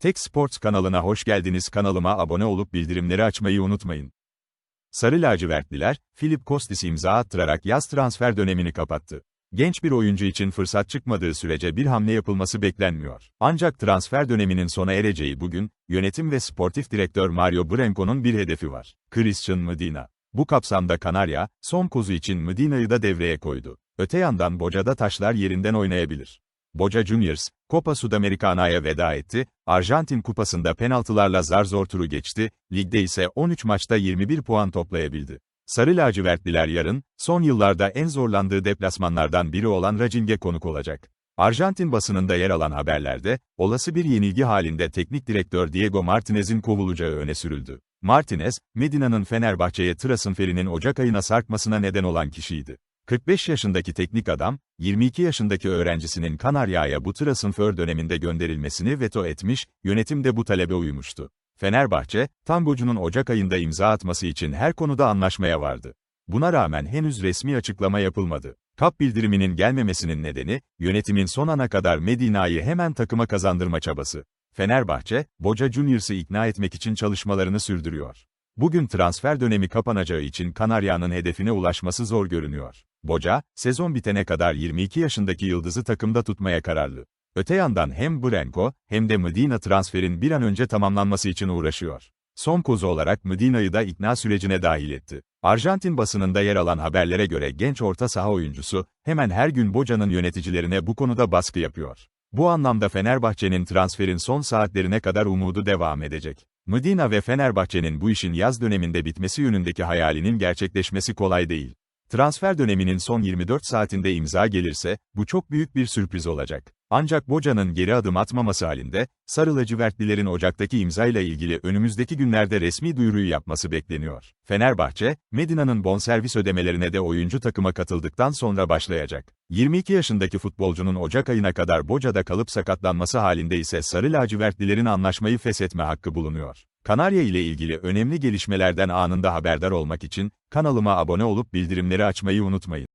Tek Sports kanalına hoş geldiniz. Kanalıma abone olup bildirimleri açmayı unutmayın. Sarı lacivertliler, Filip Kostis imza attırarak yaz transfer dönemini kapattı. Genç bir oyuncu için fırsat çıkmadığı sürece bir hamle yapılması beklenmiyor. Ancak transfer döneminin sona ereceği bugün, yönetim ve sportif direktör Mario Branco'nun bir hedefi var. Christian Medina. Bu kapsamda Kanarya, son kozu için Medina'yı da devreye koydu. Öte yandan Boca'da taşlar yerinden oynayabilir. Boca Juniors, Copa Sudamericana'ya veda etti, Arjantin kupasında penaltılarla zar zor turu geçti, ligde ise 13 maçta 21 puan toplayabildi. Sarı lacivertliler yarın, son yıllarda en zorlandığı deplasmanlardan biri olan Racing'e konuk olacak. Arjantin basınında yer alan haberlerde, olası bir yenilgi halinde teknik direktör Diego Martinez'in kovulacağı öne sürüldü. Martinez, Medina'nın Fenerbahçe'ye transferinin Ocak ayına sarkmasına neden olan kişiydi. 45 yaşındaki teknik adam, 22 yaşındaki öğrencisinin Kanarya'ya bu transfer döneminde gönderilmesini veto etmiş, yönetim de bu talebe uymuştu. Fenerbahçe, Tambocun'un Ocak ayında imza atması için her konuda anlaşmaya vardı. Buna rağmen henüz resmi açıklama yapılmadı. Kap bildiriminin gelmemesinin nedeni, yönetimin son ana kadar Medina'yı hemen takıma kazandırma çabası. Fenerbahçe, Boca Juniors'ı ikna etmek için çalışmalarını sürdürüyor. Bugün transfer dönemi kapanacağı için Kanarya'nın hedefine ulaşması zor görünüyor. Boca, sezon bitene kadar 22 yaşındaki yıldızı takımda tutmaya kararlı. Öte yandan hem Branco, hem de Medina transferin bir an önce tamamlanması için uğraşıyor. Son kozu olarak Medina'yı da ikna sürecine dahil etti. Arjantin basınında yer alan haberlere göre genç orta saha oyuncusu, hemen her gün Boca'nın yöneticilerine bu konuda baskı yapıyor. Bu anlamda Fenerbahçe'nin transferin son saatlerine kadar umudu devam edecek. Medina ve Fenerbahçe'nin bu işin yaz döneminde bitmesi yönündeki hayalinin gerçekleşmesi kolay değil. Transfer döneminin son 24 saatinde imza gelirse, bu çok büyük bir sürpriz olacak. Ancak Boca'nın geri adım atmaması halinde, Sarı lacivertlilerin Ocak'taki imzayla ilgili önümüzdeki günlerde resmi duyuruyu yapması bekleniyor. Fenerbahçe, Medina'nın bonservis ödemelerine de oyuncu takıma katıldıktan sonra başlayacak. 22 yaşındaki futbolcunun Ocak ayına kadar Boca'da kalıp sakatlanması halinde ise Sarı lacivertlilerin anlaşmayı feshetme hakkı bulunuyor. Kanarya ile ilgili önemli gelişmelerden anında haberdar olmak için, kanalıma abone olup bildirimleri açmayı unutmayın.